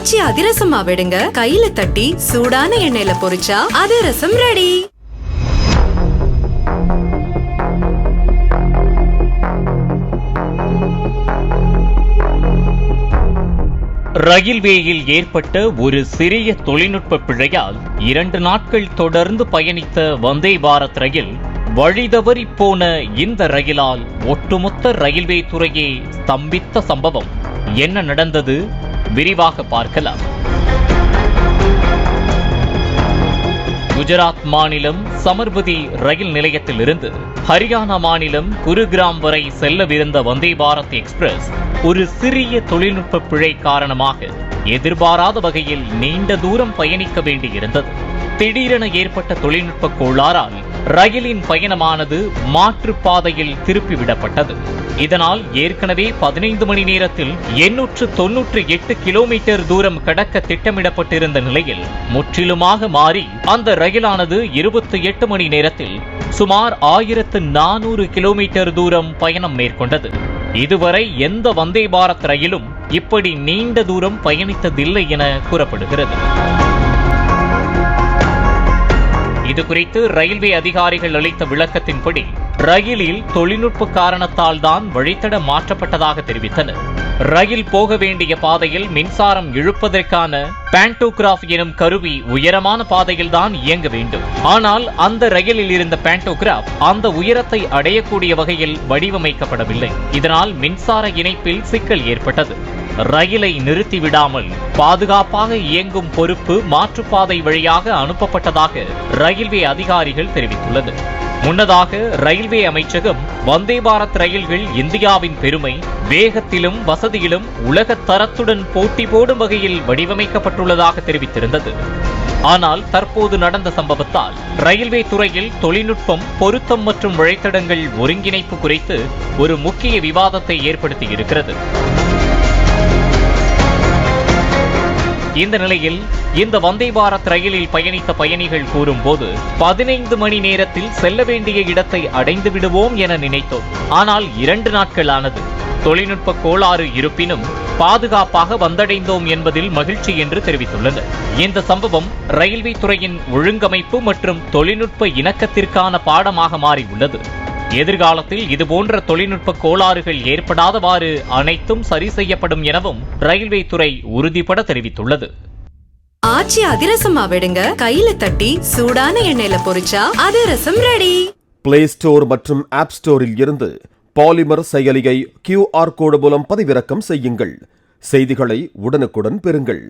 காய்ச்சி அதிரசமா விடுங்க. கையில தட்டி சூடான எண்ணெயில பொரிச்சா அதிரசம் ரெடி ரயில்வேயில் ஏற்பட்ட ஒரு சிறிய தொழில்நுட்ப பிழையால் இரண்டு நாட்கள் தொடர்ந்து பயணித்த வந்தே பாரத் ரயில் வழிதவறி போன இந்த ரயிலால் ஒட்டுமொத்த ரயில்வே துறையே ஸ்தம்பித்த சம்பவம். என்ன நடந்தது? விரிவாக பார்க்கலாம். குஜராத் மாநிலம் சமர்பதி ரயில் நிலையத்திலிருந்து ஹரியானா மாநிலம் குருகிராம் வரை செல்லவிருந்த வந்தே பாரத் எக்ஸ்பிரஸ் ஒரு சிறிய தொழில்நுட்ப பிழை காரணமாக எதிர்பாராத வகையில் நீண்ட தூரம் பயணிக்க வேண்டியிருந்தது. திடீரென ஏற்பட்ட தொழில்நுட்ப கோளாறால் ரயிலின் பயணமானது மாற்றுப்பாதையில் திருப்பிவிடப்பட்டது. இதனால் ஏற்கனவே பதினைந்து மணி நேரத்தில் எண்ணூற்று தொன்னூற்று எட்டு கிலோமீட்டர் தூரம் கடக்க திட்டமிடப்பட்டிருந்த நிலையில் முற்றிலுமாக மாறி அந்த ரயிலானது இருபத்தி எட்டு மணி நேரத்தில் சுமார் ஆயிரத்து நானூறு கிலோமீட்டர் தூரம் பயணம் மேற்கொண்டது. இதுவரை எந்த வந்தே பாரத் ரயிலும் இப்படி நீண்ட தூரம் பயணித்ததில்லை என கூறப்படுகிறது. இது குறித்து ரயில்வே அதிகாரிகள் அளித்த விளக்கத்தின்படி ரயிலில் தொழில்நுட்ப காரணத்தால் தான் வழித்தட மாற்றப்பட்டதாக தெரிவித்தனர். ரயில் போக வேண்டிய பாதையில் மின்சாரம் இழுப்பதற்கான பேண்டோகிராஃப் எனும் கருவி உயரமான பாதையில் தான் இயங்க வேண்டும். ஆனால் அந்த ரயிலில் இருந்த பேண்டோகிராஃப் அந்த உயரத்தை அடையக்கூடிய வகையில் வடிவமைக்கப்படவில்லை. இதனால் மின்சார இணைப்பில் சிக்கல் ஏற்பட்டது. ரயிலை நிறுத்திவிடாமல் பாதுகாப்பாக இயங்கும் பொறுப்பு மாற்றுப்பாதை வழியாக அனுப்பப்பட்டதாக ரயில்வே அதிகாரிகள் தெரிவித்துள்ளது. முன்னதாக ரயில்வே அமைச்சகம் வந்தே பாரத் ரயில்கள் இந்தியாவின் பெருமை வேகத்திலும் வசதியிலும் உலக தரத்துடன் போட்டி போடும் வகையில் வடிவமைக்கப்பட்டுள்ளதாக தெரிவித்திருந்தது. ஆனால் தற்போது நடந்த சம்பவத்தால் ரயில்வே துறையில் தொழில்நுட்பம் பொருத்தம் மற்றும் வழித்தடங்கள் ஒருங்கிணைப்பு குறித்து ஒரு முக்கிய விவாதத்தை ஏற்படுத்தியிருக்கிறது. இந்த நிலையில் இந்த வந்தே பாரத் ரயிலில் பயணித்த பயணிகள் கூறும்போது பதினைந்து மணி நேரத்தில் செல்ல வேண்டிய இடத்தை அடைந்து விடுவோம் என நினைத்தோம். ஆனால் இரண்டு நாட்கள் ஆனது தொழில்நுட்ப கோளாறு இருப்பினும் பாதுகாப்பாக வந்தடைந்தோம் என்பதில் மகிழ்ச்சி என்று தெரிவித்துள்ளனர் இந்த சம்பவம் ரயில்வே துறையின் ஒழுங்கமைப்பு மற்றும் தொழில்நுட்ப இணக்கத்திற்கான பாடமாக மாறியுள்ளது. எதிர்காலத்தில் இதுபோன்ற தொழில்நுட்ப கோளாறுகள் ஏற்படாதவாறு அனைத்தும் சரி செய்யப்படும் எனவும் ரயில்வே துறை உறுதிபட தெரிவித்துள்ளது. ஆச்சி அதிரசமா விடுங்க. கையில தட்டி சூடான எண்ணெயில பொரிச்சா அதிரசம் ரெடி பிளே ஸ்டோர் மற்றும் ஆப் ஸ்டோரில் இருந்து பாலிமர் செயலியை கியூஆர் கோடு மூலம் பதிவிறக்கம் செய்யுங்கள். செய்திகளை உடனுக்குடன் பெறுங்கள்.